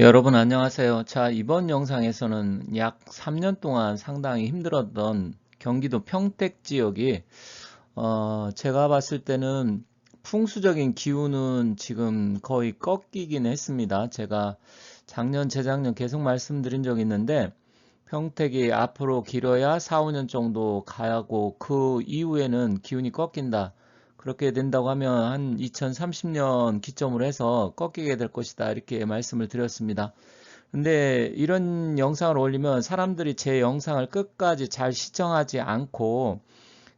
여러분 안녕하세요. 자, 이번 영상에서는 약 3년 동안 상당히 힘들었던 경기도 평택 지역이 어, 제가 봤을 때는 풍수적인 기후는 지금 거의 꺾이긴 했습니다. 제가 작년, 재작년 계속 말씀드린 적이 있는데 평택이 앞으로 길어야 4, 5년 정도 가고 그 이후에는 기운이 꺾인다. 그렇게 된다고 하면 한 2030년 기점으로 해서 꺾이게 될 것이다 이렇게 말씀을 드렸습니다. 근데 이런 영상을 올리면 사람들이 제 영상을 끝까지 잘 시청하지 않고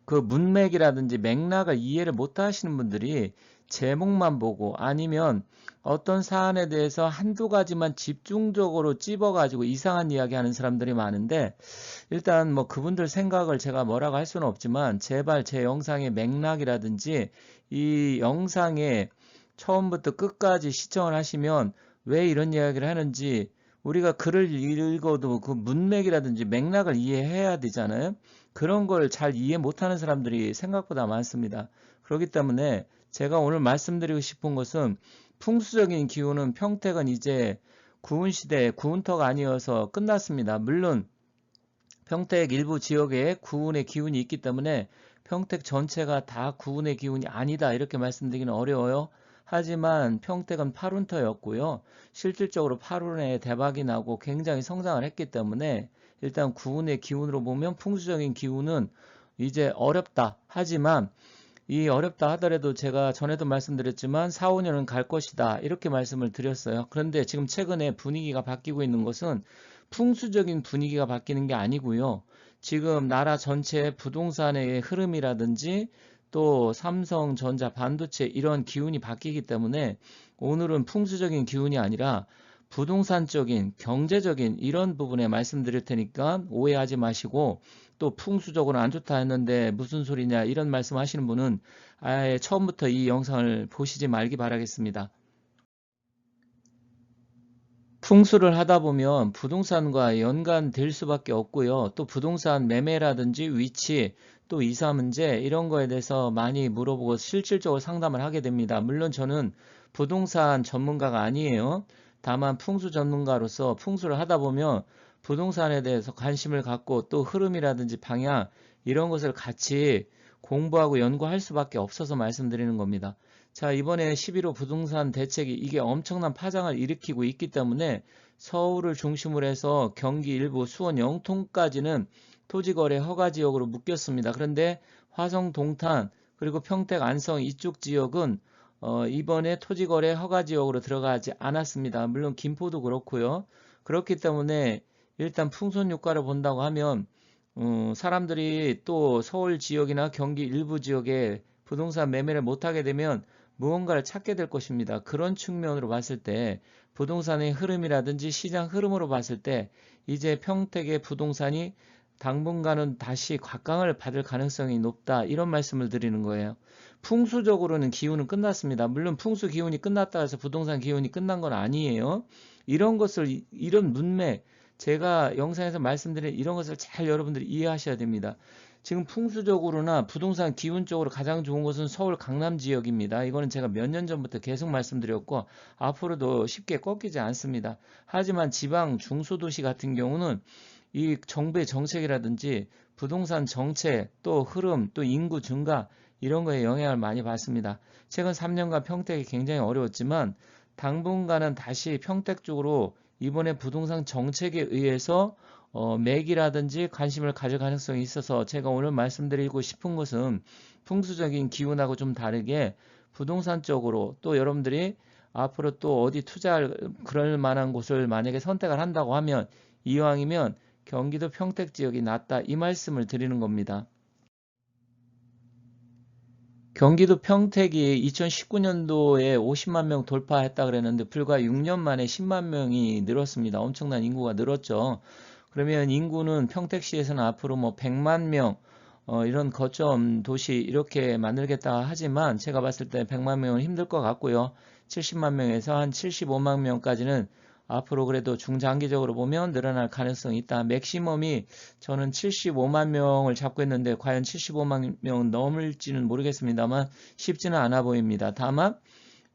그 문맥이라든지 맥락을 이해를 못 하시는 분들이 제목만 보고 아니면 어떤 사안에 대해서 한두 가지만 집중적으로 찝어가지고 이상한 이야기 하는 사람들이 많은데 일단 뭐 그분들 생각을 제가 뭐라고 할 수는 없지만 제발 제 영상의 맥락이라든지 이 영상의 처음부터 끝까지 시청을 하시면 왜 이런 이야기를 하는지 우리가 글을 읽어도 그 문맥이라든지 맥락을 이해해야 되잖아요. 그런 걸 잘 이해 못하는 사람들이 생각보다 많습니다. 그렇기 때문에 제가 오늘 말씀드리고 싶은 것은 풍수적인 기후는 평택은 이제 구운 시대 구운터가 아니어서 끝났습니다. 물론 평택 일부 지역에 구운의 기운이 있기 때문에 평택 전체가 다 구운의 기운이 아니다 이렇게 말씀드리기는 어려워요. 하지만 평택은 8운터였고요. 실질적으로 8운에 대박이 나고 굉장히 성장을 했기 때문에 일단 구운의 기운으로 보면 풍수적인 기운은 이제 어렵다. 하지만 이 어렵다 하더라도 제가 전에도 말씀드렸지만 4, 5년은 갈 것이다. 이렇게 말씀을 드렸어요. 그런데 지금 최근에 분위기가 바뀌고 있는 것은 풍수적인 분위기가 바뀌는 게 아니고요. 지금 나라 전체 부동산의 흐름이라든지 또 삼성전자 반도체 이런 기운이 바뀌기 때문에 오늘은 풍수적인 기운이 아니라 부동산적인 경제적인 이런 부분에 말씀드릴 테니까 오해하지 마시고 또 풍수적으로 안 좋다 했는데 무슨 소리냐 이런 말씀 하시는 분은 아예 처음부터 이 영상을 보시지 말기 바라겠습니다. 풍수를 하다 보면 부동산과 연관될 수밖에 없고요. 또 부동산 매매라든지 위치 또 이사 문제 이런 거에 대해서 많이 물어보고 실질적으로 상담을 하게 됩니다. 물론 저는 부동산 전문가가 아니에요. 다만 풍수 전문가로서 풍수를 하다 보면 부동산에 대해서 관심을 갖고 또 흐름이라든지 방향 이런 것을 같이 공부하고 연구할 수밖에 없어서 말씀드리는 겁니다. 자 이번에 11호 부동산 대책이 이게 엄청난 파장을 일으키고 있기 때문에 서울을 중심으로 해서 경기 일부 수원 영통까지는 토지거래 허가지역으로 묶였습니다. 그런데 화성 동탄 그리고 평택 안성 이쪽 지역은 어, 이번에 토지거래 허가지역으로 들어가지 않았습니다. 물론 김포도 그렇고요. 그렇기 때문에 일단 풍선 효과를 본다고 하면 음, 사람들이 또 서울 지역이나 경기 일부 지역에 부동산 매매를 못하게 되면 무언가를 찾게 될 것입니다. 그런 측면으로 봤을 때 부동산의 흐름이라든지 시장 흐름으로 봤을 때 이제 평택의 부동산이 당분간은 다시 곽강을 받을 가능성이 높다 이런 말씀을 드리는 거예요. 풍수적으로는 기운은 끝났습니다. 물론 풍수 기운이 끝났다 해서 부동산 기운이 끝난 건 아니에요. 이런 것을 이런 문맥 제가 영상에서 말씀드린 이런 것을 잘 여러분들이 이해하셔야 됩니다. 지금 풍수적으로나 부동산 기운적으로 가장 좋은 곳은 서울 강남 지역입니다. 이거는 제가 몇 년 전부터 계속 말씀드렸고 앞으로도 쉽게 꺾이지 않습니다. 하지만 지방 중소도시 같은 경우는 이 정부의 정책이라든지 부동산 정책 또 흐름 또 인구 증가 이런 거에 영향을 많이 받습니다. 최근 3년간 평택이 굉장히 어려웠지만 당분간은 다시 평택 쪽으로 이번에 부동산 정책에 의해서 어, 맥이라든지 관심을 가질 가능성이 있어서 제가 오늘 말씀드리고 싶은 것은 풍수적인 기운하고 좀 다르게 부동산 쪽으로 또 여러분들이 앞으로 또 어디 투자할 그럴 만한 곳을 만약에 선택을 한다고 하면 이왕이면 경기도 평택 지역이 낫다 이 말씀을 드리는 겁니다. 경기도 평택이 2019년도에 50만 명 돌파했다 그랬는데 불과 6년 만에 10만 명이 늘었습니다. 엄청난 인구가 늘었죠. 그러면 인구는 평택시에서는 앞으로 뭐 100만 명 어, 이런 거점 도시 이렇게 만들겠다 하지만 제가 봤을 때 100만 명은 힘들 것 같고요. 70만 명에서 한 75만 명까지는 앞으로 그래도 중장기적으로 보면 늘어날 가능성이 있다. 맥시멈이 저는 75만 명을 잡고 있는데 과연 75만 명 넘을지는 모르겠습니다만 쉽지는 않아 보입니다. 다만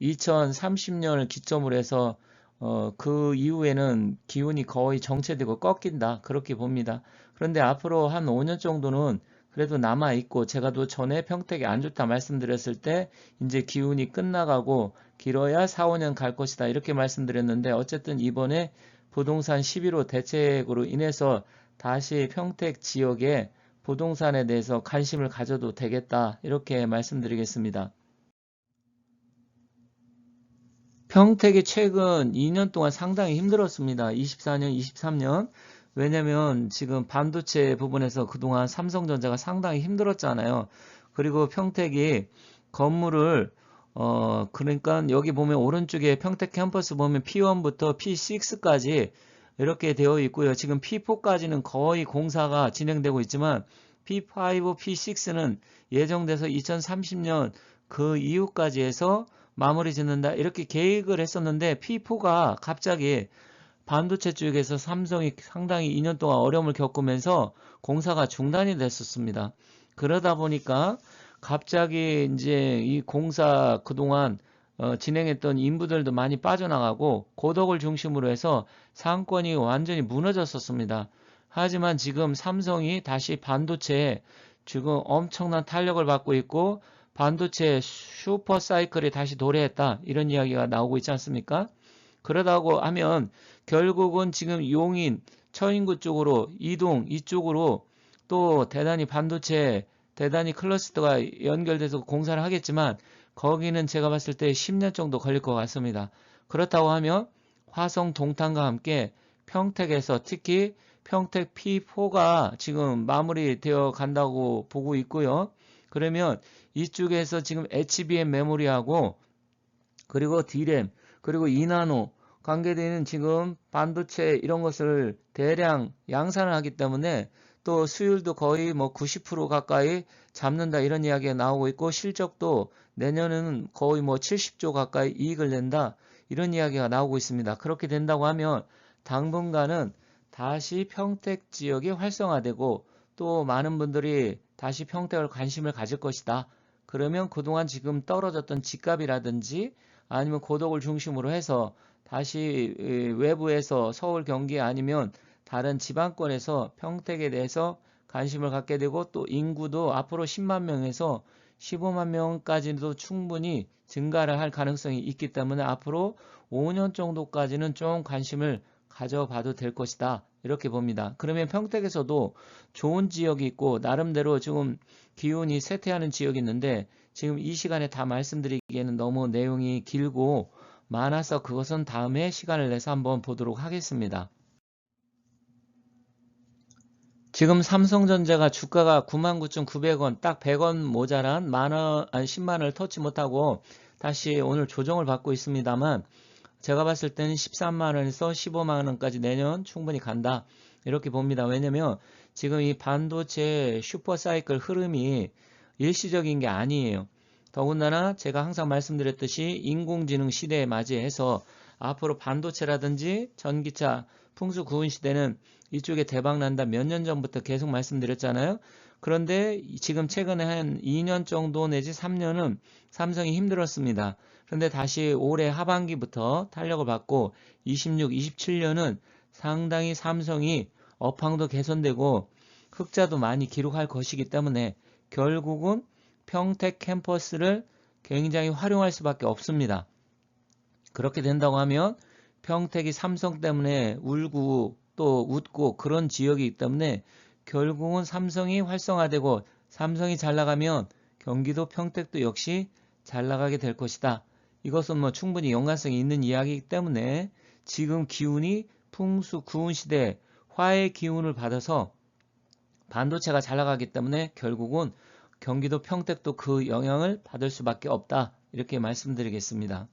2030년을 기점으로 해서 어, 그 이후에는 기운이 거의 정체되고 꺾인다. 그렇게 봅니다. 그런데 앞으로 한 5년 정도는 그래도 남아 있고 제가 또 전에 평택이 안 좋다 말씀드렸을 때 이제 기운이 끝나가고 길어야 4, 5년 갈 것이다 이렇게 말씀드렸는데 어쨌든 이번에 부동산 11호 대책으로 인해서 다시 평택 지역에 부동산에 대해서 관심을 가져도 되겠다 이렇게 말씀드리겠습니다. 평택이 최근 2년 동안 상당히 힘들었습니다. 24년, 23년. 왜냐면 지금 반도체 부분에서 그동안 삼성전자가 상당히 힘들었잖아요. 그리고 평택이 건물을 어 그러니까 여기 보면 오른쪽에 평택 캠퍼스 보면 P1부터 P6까지 이렇게 되어 있고요. 지금 P4까지는 거의 공사가 진행되고 있지만 P5, P6는 예정돼서 2030년 그 이후까지 해서 마무리 짓는다 이렇게 계획을 했었는데 P4가 갑자기 반도체 쪽에서 삼성이 상당히 2년 동안 어려움을 겪으면서 공사가 중단이 됐었습니다. 그러다 보니까 갑자기 이제 이 공사 그동안 어, 진행했던 인부들도 많이 빠져나가고 고덕을 중심으로 해서 상권이 완전히 무너졌었습니다. 하지만 지금 삼성이 다시 반도체에 지금 엄청난 탄력을 받고 있고 반도체 슈퍼 사이클이 다시 도래했다 이런 이야기가 나오고 있지 않습니까? 그러다고 하면 결국은 지금 용인, 처인구 쪽으로 이동 이쪽으로 또 대단히 반도체 대단히 클러스터가 연결돼서 공사를 하겠지만 거기는 제가 봤을 때 10년 정도 걸릴 것 같습니다. 그렇다고 하면 화성 동탄과 함께 평택에서 특히 평택 P4가 지금 마무리되어 간다고 보고 있고요. 그러면 이쪽에서 지금 HBM 메모리하고 그리고 D램 그리고 이나노 관계되는 지금 반도체 이런 것을 대량 양산을 하기 때문에 또 수율도 거의 뭐 90% 가까이 잡는다 이런 이야기가 나오고 있고 실적도 내년에는 거의 뭐 70조 가까이 이익을 낸다 이런 이야기가 나오고 있습니다. 그렇게 된다고 하면 당분간은 다시 평택 지역이 활성화되고 또 많은 분들이 다시 평택을 관심을 가질 것이다. 그러면 그동안 지금 떨어졌던 집값이라든지 아니면 고덕을 중심으로 해서 다시 외부에서 서울, 경기 아니면 다른 지방권에서 평택에 대해서 관심을 갖게 되고 또 인구도 앞으로 10만 명에서 15만 명까지도 충분히 증가를 할 가능성이 있기 때문에 앞으로 5년 정도까지는 좀 관심을 가져봐도 될 것이다. 이렇게 봅니다. 그러면 평택에서도 좋은 지역이 있고 나름대로 지금 기운이 쇠퇴하는 지역이 있는데 지금 이 시간에 다 말씀드리기에는 너무 내용이 길고 많아서 그것은 다음에 시간을 내서 한번 보도록 하겠습니다. 지금 삼성전자가 주가가 99,900원 딱 100원 모자란 만원 아니 10만원을 터치 못하고 다시 오늘 조정을 받고 있습니다만 제가 봤을 때는 13만원에서 15만원까지 내년 충분히 간다 이렇게 봅니다. 왜냐면 지금 이 반도체 슈퍼사이클 흐름이 일시적인 게 아니에요. 더군다나 제가 항상 말씀드렸듯이 인공지능 시대에 맞이해서 앞으로 반도체라든지 전기차, 풍수 구은 시대는 이쪽에 대박 난다 몇 년 전부터 계속 말씀드렸잖아요. 그런데 지금 최근에 한 2년 정도 내지 3년은 삼성이 힘들었습니다. 그런데 다시 올해 하반기부터 탄력을 받고 26, 27년은 상당히 삼성이 업황도 개선되고 흑자도 많이 기록할 것이기 때문에 결국은 평택 캠퍼스를 굉장히 활용할 수밖에 없습니다. 그렇게 된다고 하면 평택이 삼성 때문에 울고 또 웃고 그런 지역이기 때문에 결국은 삼성이 활성화되고 삼성이 잘 나가면 경기도 평택도 역시 잘 나가게 될 것이다. 이것은 뭐 충분히 연관성이 있는 이야기이기 때문에 지금 기운이 풍수 구운 시대 화의 기운을 받아서 반도체가 잘 나가기 때문에 결국은 경기도 평택도 그 영향을 받을 수밖에 없다. 이렇게 말씀드리겠습니다.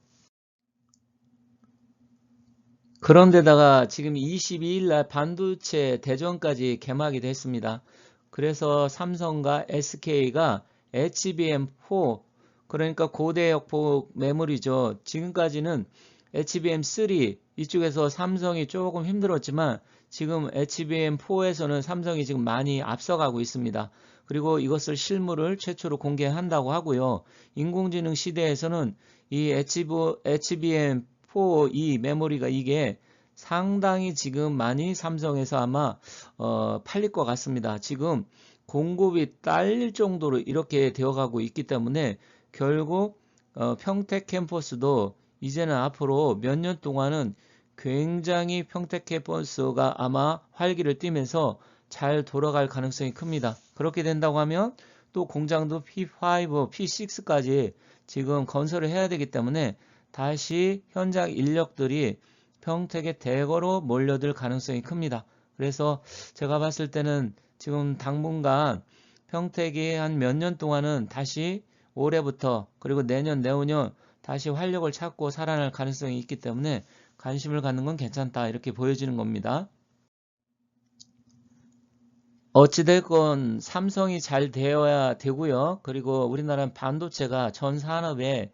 그런데다가 지금 22일 날 반도체 대전까지 개막이 됐습니다. 그래서 삼성과 SK가 HBM4 그러니까 고대 역폭 메모리죠. 지금까지는 HBM3 이쪽에서 삼성이 조금 힘들었지만 지금 HBM4에서는 삼성이 지금 많이 앞서가고 있습니다. 그리고 이것을 실물을 최초로 공개한다고 하고요. 인공지능 시대에서는 이 HBM4 4, 이 메모리가 이게 상당히 지금 많이 삼성에서 아마 어, 팔릴 것 같습니다. 지금 공급이 딸릴 정도로 이렇게 되어가고 있기 때문에 결국 어, 평택 캠퍼스도 이제는 앞으로 몇 년 동안은 굉장히 평택 캠퍼스가 아마 활기를 띠면서 잘 돌아갈 가능성이 큽니다. 그렇게 된다고 하면 또 공장도 P5, P6까지 지금 건설을 해야 되기 때문에 다시 현장 인력들이 평택에 대거로 몰려들 가능성이 큽니다. 그래서 제가 봤을 때는 지금 당분간 평택이 한 몇 년 동안은 다시 올해부터 그리고 내년 내후년 다시 활력을 찾고 살아날 가능성이 있기 때문에 관심을 갖는 건 괜찮다 이렇게 보여지는 겁니다. 어찌됐건 삼성이 잘 되어야 되고요. 그리고 우리나라는 반도체가 전 산업에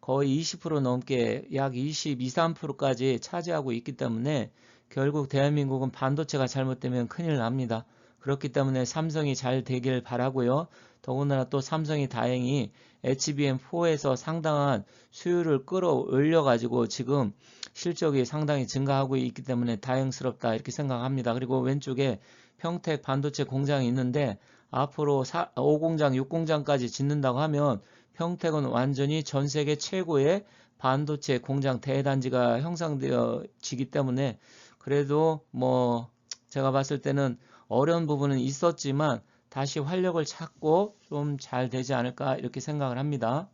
거의 20% 넘게 약 22, 3%까지 차지하고 있기 때문에 결국 대한민국은 반도체가 잘못되면 큰일 납니다. 그렇기 때문에 삼성이 잘 되길 바라고요. 더군다나 또 삼성이 다행히 HBM4에서 상당한 수율을 끌어올려 가지고 지금 실적이 상당히 증가하고 있기 때문에 다행스럽다 이렇게 생각합니다. 그리고 왼쪽에 평택 반도체 공장이 있는데 앞으로 5공장, 6공장까지 짓는다고 하면 평택은 완전히 전 세계 최고의 반도체 공장 대단지가 형성되어지기 때문에 그래도 뭐 제가 봤을 때는 어려운 부분은 있었지만 다시 활력을 찾고 좀 잘 되지 않을까 이렇게 생각을 합니다.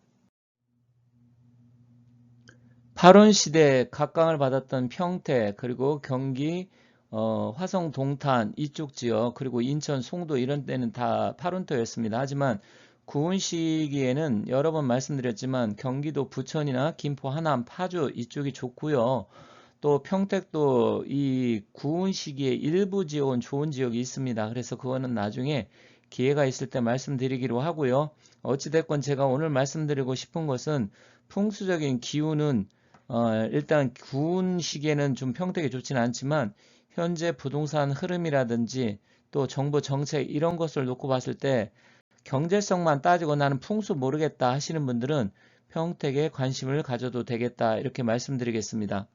8원 시대 각광을 받았던 평택 그리고 경기 어, 화성 동탄 이쪽 지역 그리고 인천 송도 이런 데는 다 8원터였습니다. 하지만 구운 시기에는 여러 번 말씀드렸지만 경기도 부천이나 김포 하남 파주 이쪽이 좋고요. 또 평택도 이 구운 시기에 일부 지역은 좋은 지역이 있습니다. 그래서 그거는 나중에 기회가 있을 때 말씀드리기로 하고요. 어찌됐건 제가 오늘 말씀드리고 싶은 것은 풍수적인 기후는 어, 일단 구운 시기에는 좀 평택이 좋지는 않지만 현재 부동산 흐름이라든지 또 정부 정책 이런 것을 놓고 봤을 때 경제성만 따지고 나는 풍수 모르겠다 하시는 분들은 평택에 관심을 가져도 되겠다 이렇게 말씀드리겠습니다.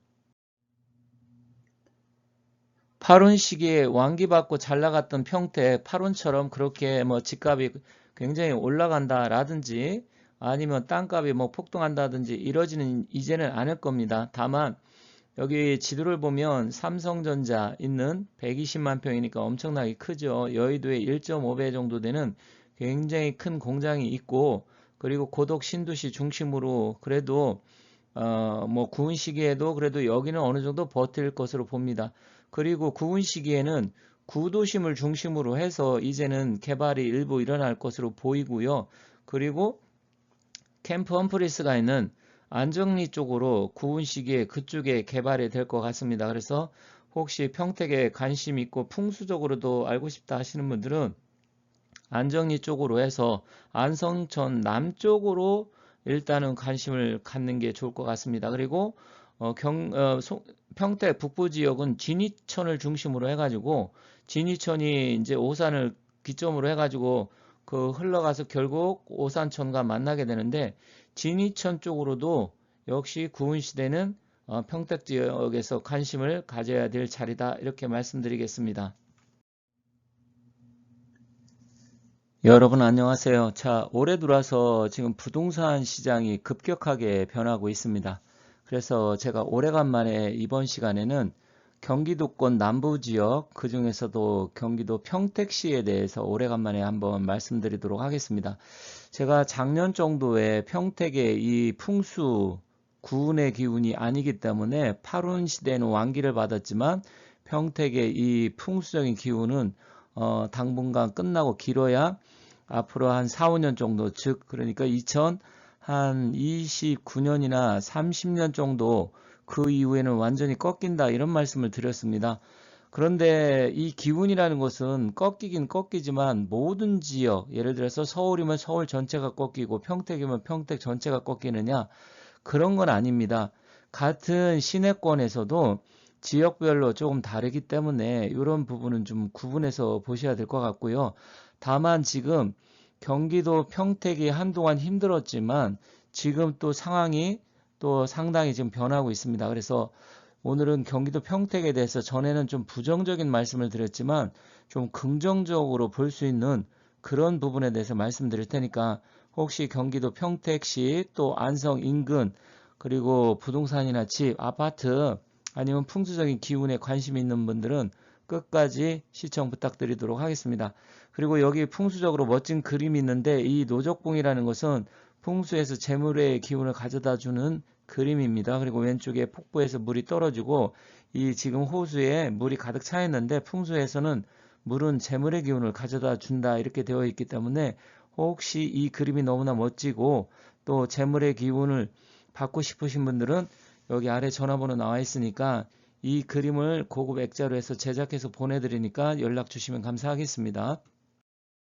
8원 시기에 완기받고 잘 나갔던 평택 8원처럼 그렇게 뭐 집값이 굉장히 올라간다라든지 아니면 땅값이 뭐 폭등한다든지 이러지는 이제는 않을 겁니다. 다만 여기 지도를 보면 삼성전자 있는 120만 평이니까 엄청나게 크죠. 여의도에 1.5배 정도 되는 굉장히 큰 공장이 있고 그리고 고덕 신도시 중심으로 그래도 어뭐 구운 시기에도 그래도 여기는 어느 정도 버틸 것으로 봅니다. 그리고 구운 시기에는 구도심을 중심으로 해서 이제는 개발이 일부 일어날 것으로 보이고요. 그리고 캠프 험프리스가 있는 안정리 쪽으로 구운 시기에 그쪽에 개발이 될 것 같습니다. 그래서 혹시 평택에 관심 있고 풍수적으로도 알고 싶다 하시는 분들은 안정리 쪽으로 해서 안성천 남쪽으로 일단은 관심을 갖는 게 좋을 것 같습니다. 그리고 어, 경, 어, 소, 평택 북부 지역은 진이천을 중심으로 해가지고 진이천이 이제 오산을 기점으로 해가지고 그 흘러가서 결국 오산천과 만나게 되는데 진이천 쪽으로도 역시 구은 시대는 어, 평택 지역에서 관심을 가져야 될 자리다 이렇게 말씀드리겠습니다. 여러분 안녕하세요. 자, 올해 들어와서 지금 부동산 시장이 급격하게 변하고 있습니다. 그래서 제가 오래간만에 이번 시간에는 경기도권 남부 지역 그 중에서도 경기도 평택시에 대해서 오래간만에 한번 말씀드리도록 하겠습니다. 제가 작년 정도에 평택의 이 풍수 구운의 기운이 아니기 때문에 8운 시대는 완기를 받았지만 평택의 이 풍수적인 기운은 어, 당분간 끝나고 길어야 앞으로 한 4, 5년 정도, 즉, 그러니까 2000 한 29년이나 30년 정도 그 이후에는 완전히 꺾인다 이런 말씀을 드렸습니다. 그런데 이 기운이라는 것은 꺾이긴 꺾이지만 모든 지역, 예를 들어서 서울이면 서울 전체가 꺾이고 평택이면 평택 전체가 꺾이느냐 그런 건 아닙니다. 같은 시내권에서도 지역별로 조금 다르기 때문에 이런 부분은 좀 구분해서 보셔야 될 것 같고요. 다만 지금 경기도 평택이 한동안 힘들었지만 지금 또 상황이 또 상당히 지금 변하고 있습니다. 그래서 오늘은 경기도 평택에 대해서 전에는 좀 부정적인 말씀을 드렸지만 좀 긍정적으로 볼 수 있는 그런 부분에 대해서 말씀드릴 테니까 혹시 경기도 평택시 또 안성 인근 그리고 부동산이나 집, 아파트 아니면 풍수적인 기운에 관심이 있는 분들은 끝까지 시청 부탁드리도록 하겠습니다. 그리고 여기 풍수적으로 멋진 그림이 있는데 이 노적봉이라는 것은 풍수에서 재물의 기운을 가져다 주는 그림입니다. 그리고 왼쪽에 폭포에서 물이 떨어지고 이 지금 호수에 물이 가득 차 있는데 풍수에서는 물은 재물의 기운을 가져다 준다 이렇게 되어 있기 때문에 혹시 이 그림이 너무나 멋지고 또 재물의 기운을 받고 싶으신 분들은 여기 아래 전화번호 나와 있으니까 이 그림을 고급 액자로 해서 제작해서 보내드리니까 연락 주시면 감사하겠습니다.